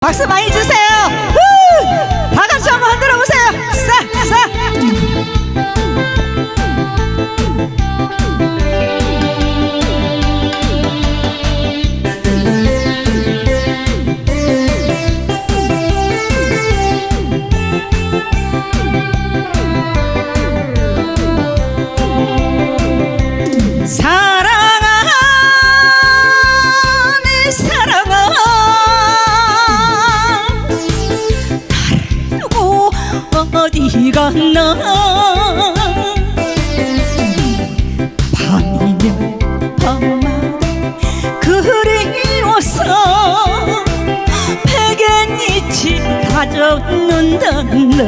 박수 많이 주세요. 갔나 밤이면 밤마다 그리워서 베갯잎이 다젖는단다.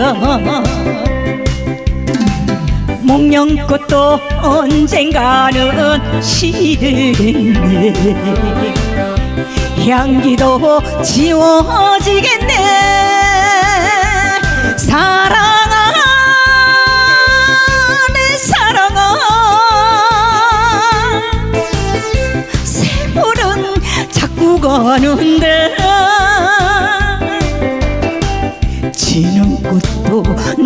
목련꽃도 언젠가는 시들겠네. 향기도 지워지겠네. 사랑 가는데. 지는 꽃도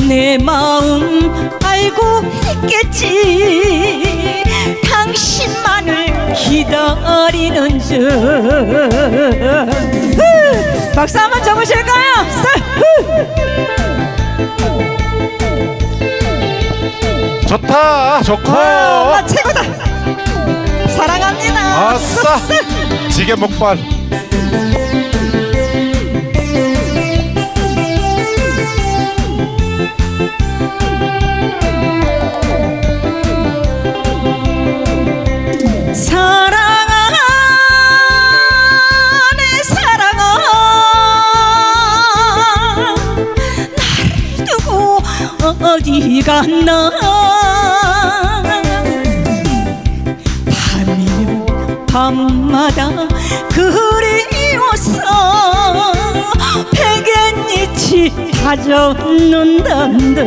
내 마음 알고 있겠지. 당신만을 기다리는 줄. 후! 박수 한번 쳐보실까요? 좋다. 좋고 와, 최고다 사랑합니다. 아싸. 지게 목발. 사랑아 내 사랑아. 나를 두고 어디 갔나 밤마다 그리워서 베갯잎이 다젖는단다.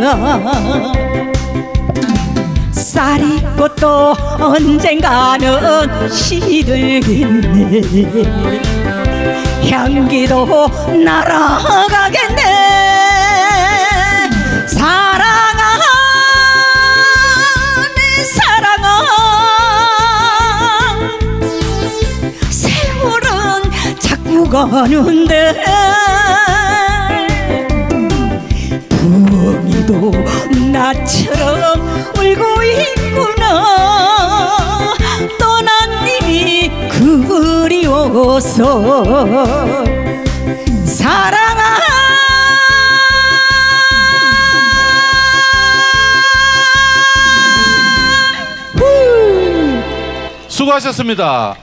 쌀이 꽃도 언젠가는 시들겠네. 향기도 날아가겠네 가는데. 붕이도 나처럼 울고 있구나. 떠난 님이 그리워서 사랑아 후! 수고하셨습니다